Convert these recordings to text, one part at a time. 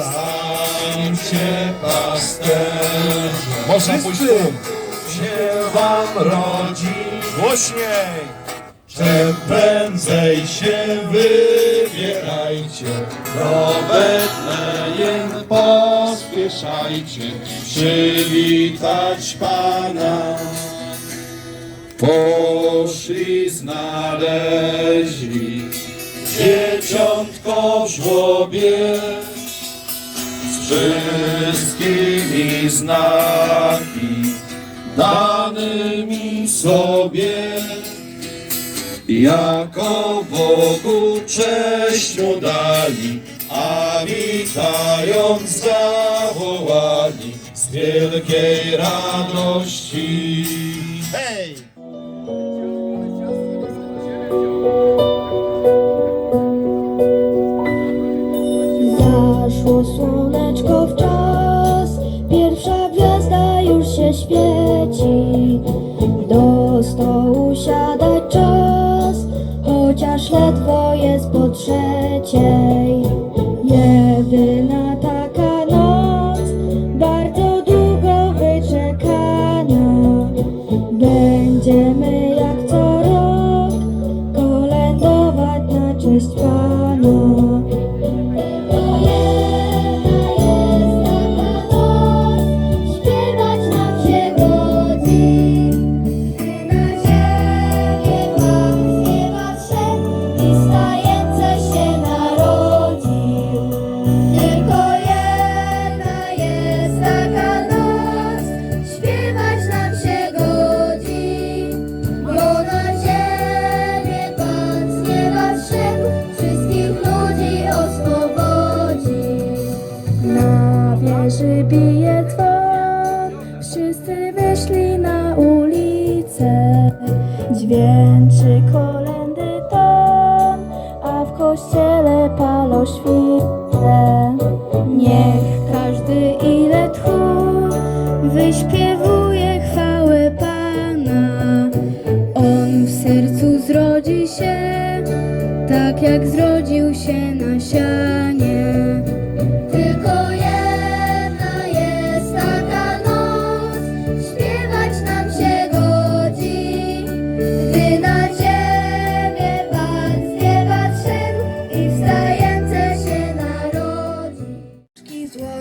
Stań się pasterzem. Można się wam rodzi. Głośniej. Czym prędzej się wybierajcie, do Betlejem pospieszajcie, przywitać Pana. Poszli, znaleźli dzieciątko w żłobie, wszystkimi znaki danymi sobie, jako Bogu cześć mu dali, a witając zawołali z wielkiej radości. Hej! do stołu siadać czas, chociaż ledwo jest po trzeciej.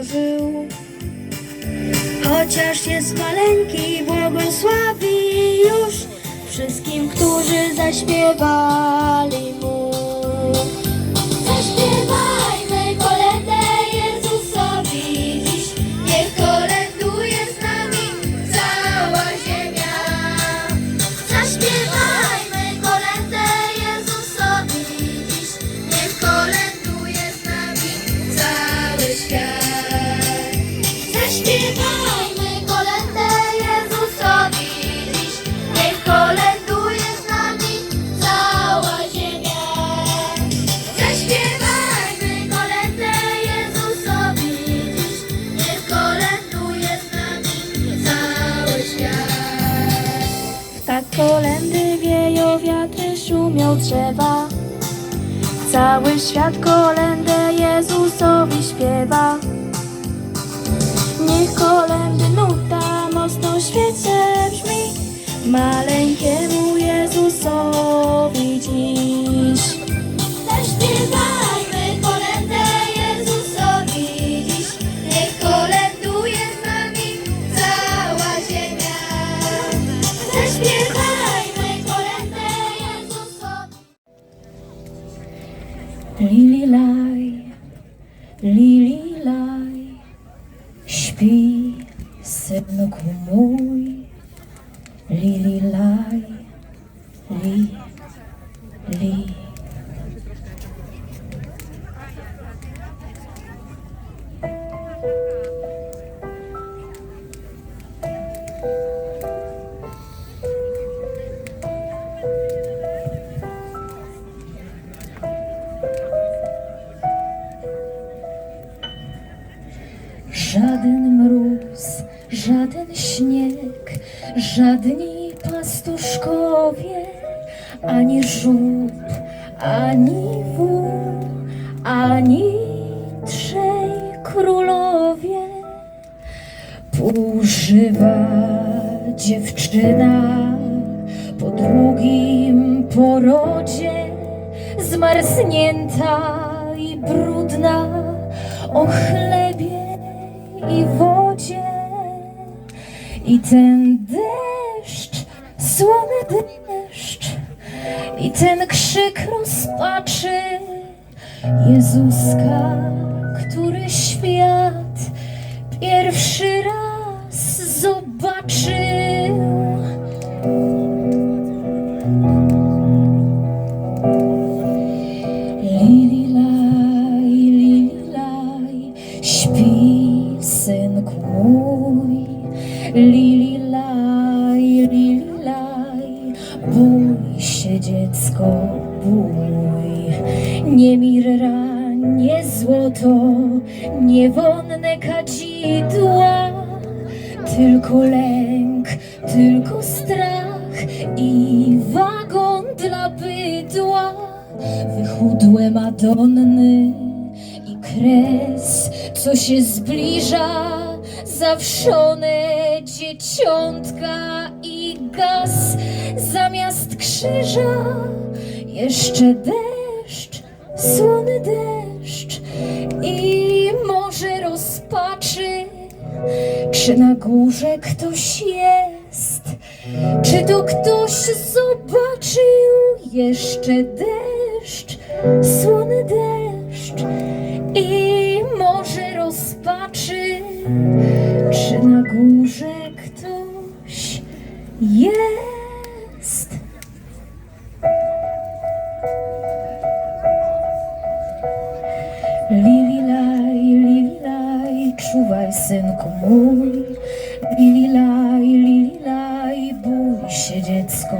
stworzył. Chociaż jest maleńki, błogosławi już wszystkim, którzy zaśpiewali mu. Zaśpiewali! drzewa. Cały świat kolędę Jezusowi śpiewa. Niech kolędy nuta mocno świecie brzmi, maleńkiemu Jezusowi dziś. really lie, li li. Żaden mróz żaden śnieg, żadni pastuszkowie, ani żółt, ani wół, ani trzej królowie. Półżywa dziewczyna po drugim porodzie, zmarznięta i brudna o chlebie i wodzie. I ten deszcz, słony deszcz, i ten krzyk rozpaczy Jezuska, który świat pierwszy raz Nie złoto, nie wonne kadzidła, tylko lęk, tylko strach i wagon dla bydła. Wychudłe Madonny i kres, co się zbliża, zawszone dzieciątka i gaz zamiast krzyża. Jeszcze deszcz, słony deszcz i morze rozpaczy. Czy na górze ktoś jest? Czy to ktoś zobaczył jeszcze deszcz, słony deszcz i morze rozpaczy? Czy na górze ktoś jest? Synku mój. Lililaj, lililaj, bój się dziecko,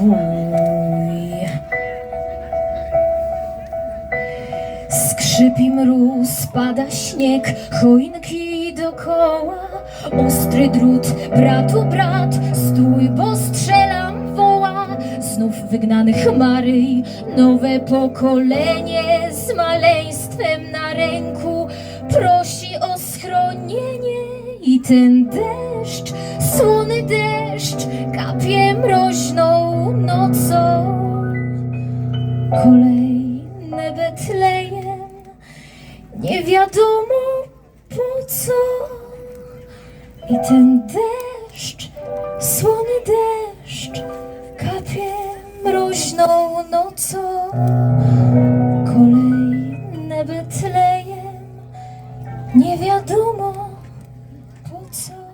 bój. Skrzypi mróz, pada śnieg, choinki dokoła. Ostry drut, bratu brat, stój, bo strzelam, woła. Znów wygnane chmary, nowe pokolenie z maleństwem na ręku prosi ten deszcz, słony deszcz, kapie mroźną nocą. Kolejne Betlejem, nie wiadomo po co. I ten deszcz, słony deszcz, kapie mroźną nocą. Kolejne Betlejem, nie wiadomo po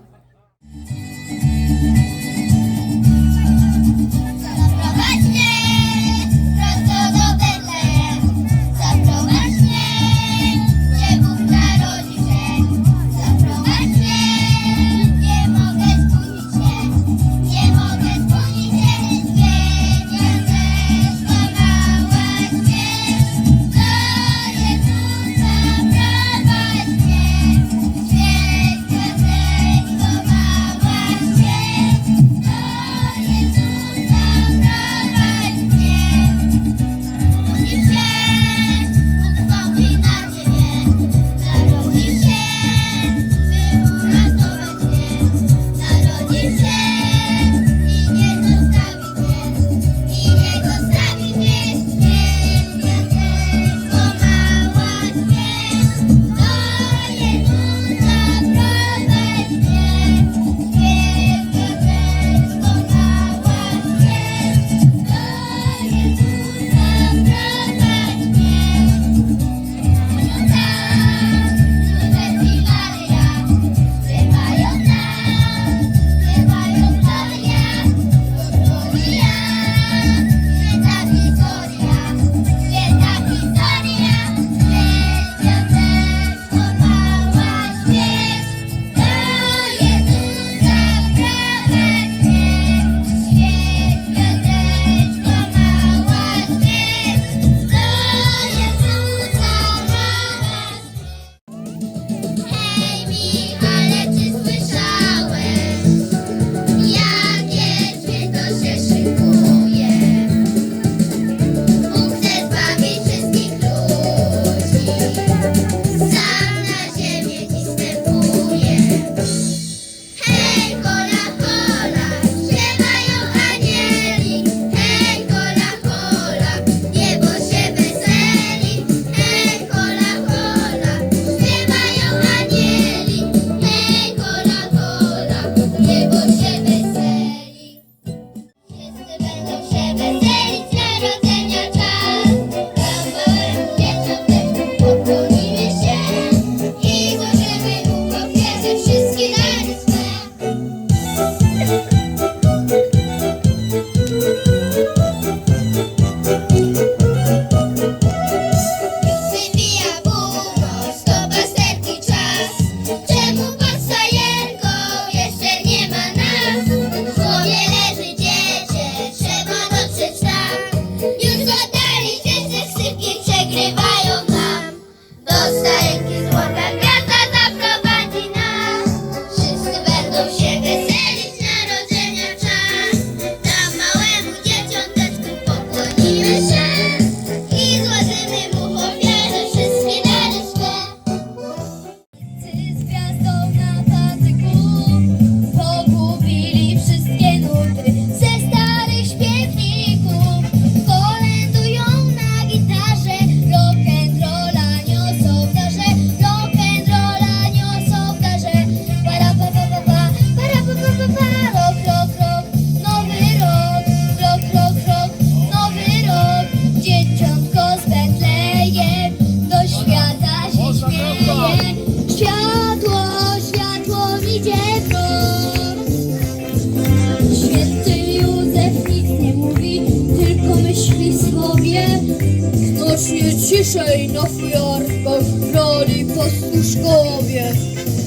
ciszej na fujarkach grali pastuszkowie.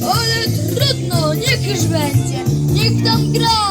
Ale trudno, niech już będzie, niech tam. No